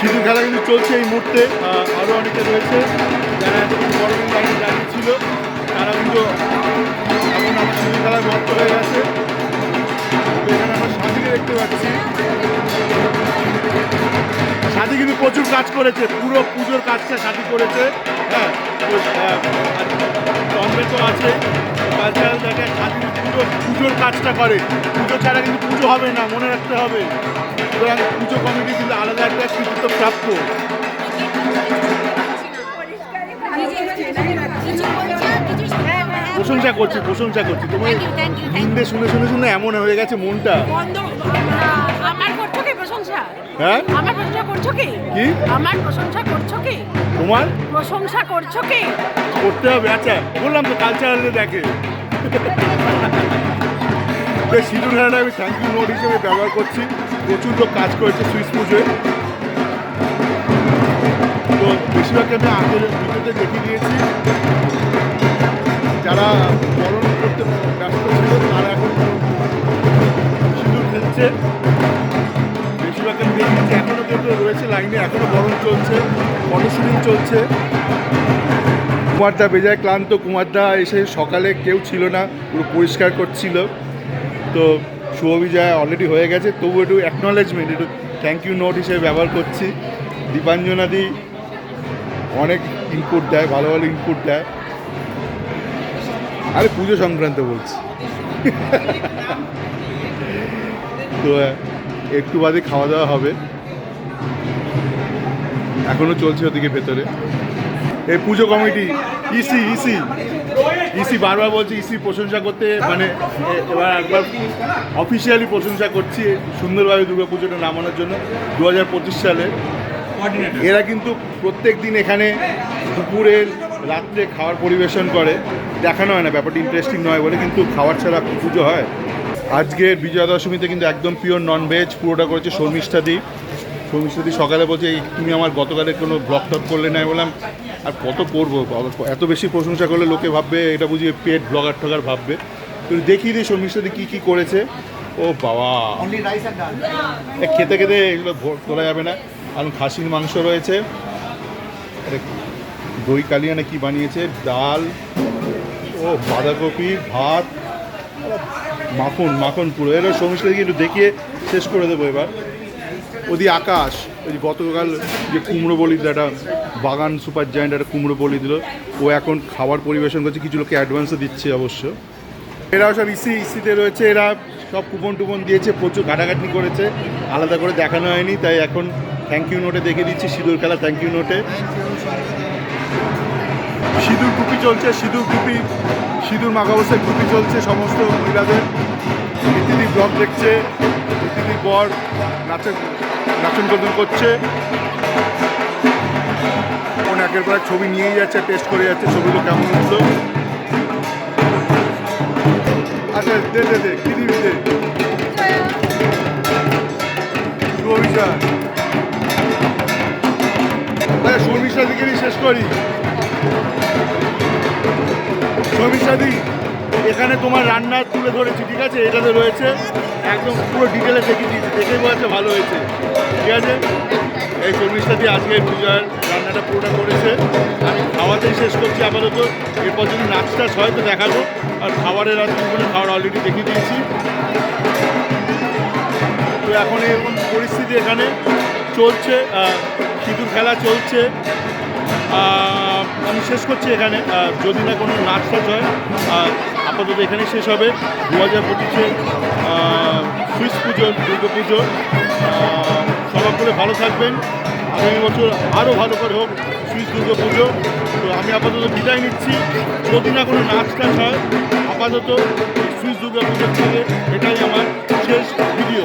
সিঁদুর খেলা কিন্তু চলছে এই মুহূর্তে। আরও অনেকে রয়েছে যারা এতক্ষণ বড়দিন লাইনে দাঁড়িয়ে ছিল। তারা কিন্তু এখন আমার সিঁদুর খেলায় মত্ত হয়ে গেছে। এখানে আমরা স্বাধীকে দেখতে পাচ্ছি। সাথী কিন্তু প্রচুর কাজ করেছে। পুরো পুজোর কাজটা সাথী করেছে। হ্যাঁ তো, আহ, তো আছে। কালচারাল জায়গায় সাথী পুরো পুজোর কাজটা করে। পুজো ছাড়া কিন্তু পুজো হবে না মনে রাখতে হবে। সুতরাং পুজো কমিটি কিন্তু আলাদা একটা কৃতিত্ব প্রাপ্য প্রশংসা করছি প্রশংসা করছি। তোমার. হিন্দে শুনে শুনে শুনে এমন হয়ে গেছে মনটা। আমার করছ কি প্রশংসা? হ্যাঁ? আমার প্রশংসা করছ কি? কি? আমার প্রশংসা করছ কি? তোমার? প্রশংসা করছ কি? করতে হবে আচ্ছা বললাম তো কালচারালে দেখে। সিঁদুর আমি থ্যাংক ইউ নোট হিসেবে ব্যবহার করছি। প্রচুর লোক কাজ করেছে সুইচ পুজোয়। তো বেশিরভাগকে আমি আগের ভিডিওতে দেখিয়ে দিয়েছি। যারা বরণ করতে ব্যস্ত ছিল, তারা এখন সিঁদুর খেলছে। বেশিরভাগকে আমি দেখিয়েছি এখনও কিন্তু রয়েছে লাইনে এখনও বরণ চলছে ফটো শুটিং চলছে। কুমারদা বেজায় ক্লান্ত, কুমারদা এসে সকালে কেউ ছিল না, পুরো পরিষ্কার করছিল। তো বিজয় অলরেডি হয়ে গেছে, তবু একটু অ্যাকনলেজমেন্ট একটু থ্যাংক ইউ নোট হিসেবে ব্যবহার করছি। দীপাঞ্জনাদি অনেক ইনপুট দেয়, ভালো ভালো ইনপুট দেয়। আরে পুজো সংক্রান্ত বলছি। তো, একটু বাদে খাওয়া দাওয়া হবে। এখনও চলছে ওদিকে ভেতরে। এই পুজো কমিটি, ইসি ইসি। ইসি বারবার বলছে ইসি প্রশংসা করতে মানে এবার একবার অফিসিয়ালি প্রশংসা করছি সুন্দরভাবে দুর্গা পুজোটা নামানোর জন্য দু হাজার পঁচিশ সালে। এরা কিন্তু প্রত্যেক দিন এখানে দুপুরে, রাত্রে খাবার পরিবেশন করে। দেখানো হয় না, ব্যাপারটা ইন্টারেস্টিং নয় বলে, কিন্তু খাবার ছাড়া পুজো হয়। আজকের বিজয়া দশমীতে কিন্তু একদম পিওর নন ভেজ পুরোটা করেছে শর্মিষ্ঠাদি। শর্মিষ্ঠাদি সকালে বলছে, "এই তুমি আমার গতকালের কোনো ব্লগ টক করলে না বললাম আর কত করব এত বেশি প্রশংসা করলে লোকে ভাববে এটা বুঝি পেট ব্লগার টগার ভাববে। তো দেখিয়ে দিই শর্মিষ্ঠাদি কী কী করেছে। ও বাবা। খেতে খেতে এগুলো তোলা যাবে না। কারণ খাসির মাংস রয়েছে। দই কালিয়ানে কি বানিয়েছে ডাল ও বাঁধাকপি ভাত মাখন মাখন পুরো। এর সমস্যাকে একটু দেখিয়ে শেষ করে দেবো এবার। ওদি আকাশ ওই গতকাল যে কুমড়ো বলি একটা বাগান সুপার জায়েন্ট একটা কুমড়ো বলি দিল। ও এখন খাবার পরিবেশন করছে, কিছু লোককে অ্যাডভান্সও দিচ্ছে অবশ্য। এরাও সব ইসি, ইসিতে রয়েছে, এরা সব কুপন টুপন দিয়েছে, প্রচুর ঘাটাঘাটি করেছে। আলাদা করে দেখানো হয়নি, তাই এখন থ্যাংক ইউ নোটে দেখে দিচ্ছি, সিঁদুর খেলা থ্যাংক ইউ নোটে সিঁদুর কুপি চলছে, সিঁদুর কুপি সিঁদুর অবস্থায় কুপি চলছে সমস্ত মহিলাদের। ইত্যাদি ব্লগ দেখছে ইত্যাদি পর নাচন নাচন করছে। কোন একের পর ছবি নিয়েই যাচ্ছে টেস্ট করে যাচ্ছে, ছবিগুলো কেমন উঠল আচ্ছা দে দে দে, কি দিবি দে? আচ্ছা শর্মিষ্ঠা দিকে শেষ করি। শর্মিষ্ঠাদি এখানে তোমার রান্না তুলে ধরেছি, ঠিক আছে? এটাতে রয়েছে একদম পুরো ডিটেলে দেখে দিয়েছি। দেখেই বলছে ভালো হয়েছে। ঠিক আছে? এই শর্মিষ্ঠাদি আজকে পূজার রান্নাটা পুরোটা করেছে। আমি খাওয়াতেই শেষ করছি আপাতত। এরপর যদি নাচ টাচ হয় তো দেখাবো। আর খাবারের আর দুপুরে খাবার অলরেডি দেখিয়ে দিয়েছি। তো এখন এরকম পরিস্থিতি এখানে চলছে। সিঁদুর খেলা চলছে। আমি শেষ করছি এখানে। যদি না কোনো নাচ টাচ হয় আপাতত এখানে শেষ হবে। দু হাজার পঁচিশে সুইচ পুজো, দুর্গা পুজো। করে ভালো থাকবেন। আগামী বছর আরও ভালো করে হোক শ্রী দুর্গা পুজো। তো আমি আপাতত বিদায় নিচ্ছি। যদি না কোনো নাচ টাচ হয়, আপাতত শ্রী দুর্গা পুজোর থেকে এটাই আমার শেষ ভিডিও।